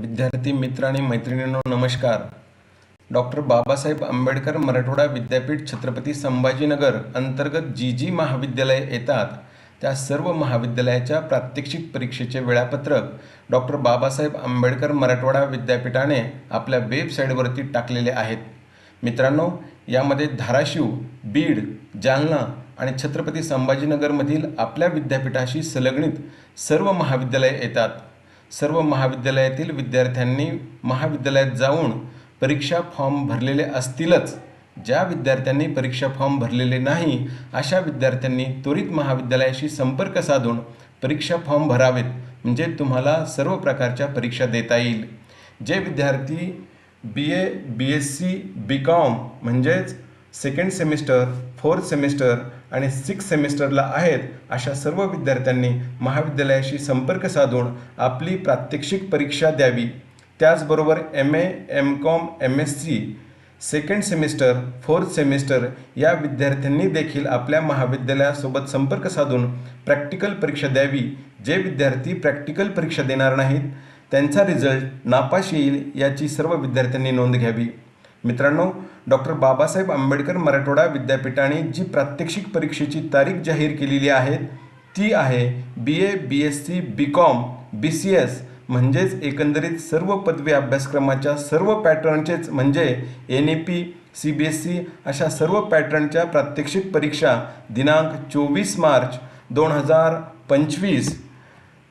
विद्यार्थी मित्र आणि मैत्रिणींनो नमस्कार. डॉक्टर बाबासाहेब आंबेडकर मराठवाडा विद्यापीठ छत्रपती संभाजीनगर अंतर्गत जी जी महाविद्यालये येतात. त्या सर्व महाविद्यालयाच्या प्रात्यक्षिक परीक्षेचे वेळापत्रक डॉक्टर बाबासाहेब आंबेडकर मराठवाडा विद्यापीठाने आपल्या वेबसाईटवरती टाकलेले आहेत. मित्रांनो यामध्ये धाराशिव बीड जालना आणि छत्रपती संभाजीनगरमधील आपल्या विद्यापीठाशी संलग्नित सर्व महाविद्यालये येतात. सर्व महाविद्यालयातील विद्यार्थ्यांनी महाविद्यालयात जाऊन परीक्षा फॉर्म भरलेले असतीलच. ज्या विद्यार्थ्यांनी परीक्षा फॉर्म भरलेले नाही अशा विद्यार्थ्यांनी त्वरित महाविद्यालयाशी संपर्क साधून परीक्षा फॉर्म भरावेत म्हणजे तुम्हाला सर्व प्रकारच्या परीक्षा देता येईल. जे विद्यार्थी B A B S C B com म्हणजेच सेकंड सेमिस्टर फोर्थ सेमिस्टर आणि सिक्स सेमिस्टरला आहेत अशा सर्व विद्यार्थ्यांनी महाविद्यालयाशी संपर्क साधून आपली प्रात्यक्षिक परीक्षा द्यावी. त्याचबरोबर M A M com M S C second semester fourth semester या विद्यार्थ्यांनी देखील आपल्या महाविद्यालयासोबत संपर्क साधून प्रॅक्टिकल परीक्षा द्यावी. जे विद्यार्थी प्रॅक्टिकल परीक्षा देणार नाहीत त्यांचा रिझल्ट नापास येईल याची सर्व विद्यार्थ्यांनी नोंद घ्यावी. मित्रांनो डॉक्टर बाबासाहेब आंबेडकर मराठवाडा विद्यापीठाने जी प्रात्यक्षिक परीक्षेची तारीख जाहीर केलेली आहे ती आहे B A B S C B com B C S म्हणजेच एकंदरीत सर्व पदवी अभ्यासक्रमाच्या सर्व पॅटर्नचेच म्हणजे N A P C B S C अशा सर्व पॅटर्नच्या प्रात्यक्षिक परीक्षा दिनांक चोवीस मार्च दोन हजार पंचवीस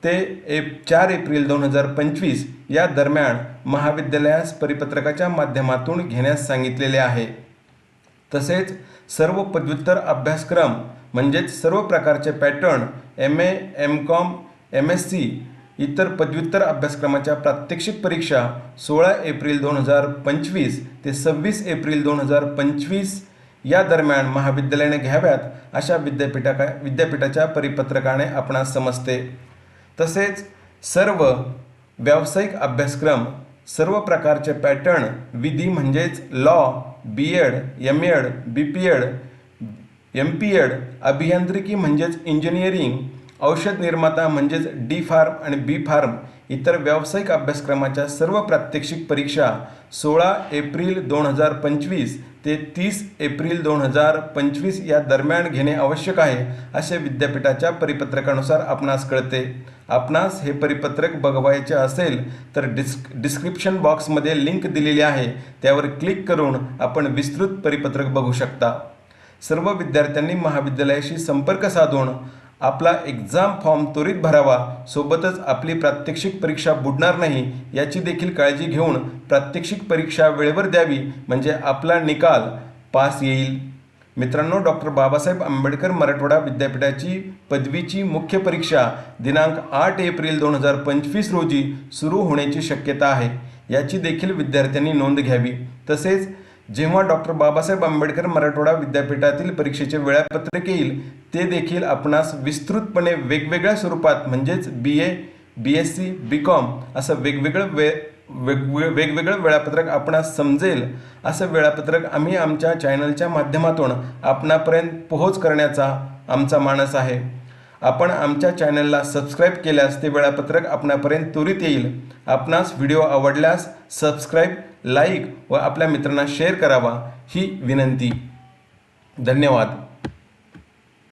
ते एप चार एप्रिल दोन हजार पंचवीस या दरम्यान महाविद्यालयास परिपत्रकाच्या माध्यमातून घेण्यास सांगितलेले आहे. तसेच सर्व पदव्युत्तर अभ्यासक्रम म्हणजेच सर्व प्रकारचे pattern M A M com M S C इतर पदव्युत्तर अभ्यासक्रमाच्या प्रात्यक्षिक परीक्षा सोळा एप्रिल दोन हजार पंचवीस ते सव्वीस एप्रिल दोन हजार पंचवीस या दरम्यान महाविद्यालयाने घ्याव्यात अशा विद्यापीठा विद्यापीठाच्या परिपत्रकाने आपणास समजते. तसेच सर्व व्यावसायिक अभ्यासक्रम सर्व प्रकारचे पॅटर्न विधी म्हणजेच law B Ed M Ed B P Ed M P Ed अभियांत्रिकी म्हणजेच इंजिनिअरिंग औषध निर्माता म्हणजेच डी फार्म आणि बी फार्म इतर व्यावसायिक अभ्यासक्रमाच्या सर्व प्रात्यक्षिक परीक्षा सोळा एप्रिल दोन हजार पंचवीस ते तीस एप्रिल दोन हजार पंचवीस या दरम्यान घेणे आवश्यक आहे असे विद्यापीठाच्या परिपत्रकानुसार आपणास कळते. आपणास हे परिपत्रक बघवायचे असेल तर डिस्क डिस्क्रिप्शन बॉक्समध्ये लिंक दिलेली आहे त्यावर क्लिक करून आपण विस्तृत परिपत्रक बघू शकता. सर्व विद्यार्थ्यांनी महाविद्यालयाशी संपर्क साधून आपला एक्झाम फॉर्म त्वरित भरावा. सोबतच आपली प्रात्यक्षिक परीक्षा बुडणार नाही याची देखील काळजी घेऊन प्रात्यक्षिक परीक्षा वेळेवर द्यावी म्हणजे आपला निकाल पास येईल. मित्रांनो डॉक्टर बाबासाहेब आंबेडकर मराठवाडा विद्यापीठाची पदवीची मुख्य परीक्षा दिनांक आठ एप्रिल दोन हजार पंचवीस रोजी सुरू होण्याची शक्यता आहे. याची देखील विद्यार्थ्यांनी नोंद घ्यावी. तसेच जेव्हा डॉक्टर बाबासाहेब आंबेडकर मराठवाडा विद्यापीठातील परीक्षेचे वेळापत्रक येईल ते देखील आपणास विस्तृतपणे वेगवेगळ्या स्वरूपात म्हणजेच B A B S C B com असं वेगवेगळं वे वेगवे वेगवेगळं वेळापत्रक आपणास समजेल असं वेळापत्रक आम्ही आमच्या चॅनलच्या माध्यमातून आपणापर्यंत पोहोच करण्याचा आमचा मानस आहे. आपण आमच्या चॅनलला सबस्क्राईब केल्यास ते वेळापत्रक आपणापर्यंत त्वरित येईल. आपणास व्हिडिओ आवडल्यास सबस्क्राईब लाईक व आपल्या मित्रांना शेअर करावा ही विनंती. धन्यवाद.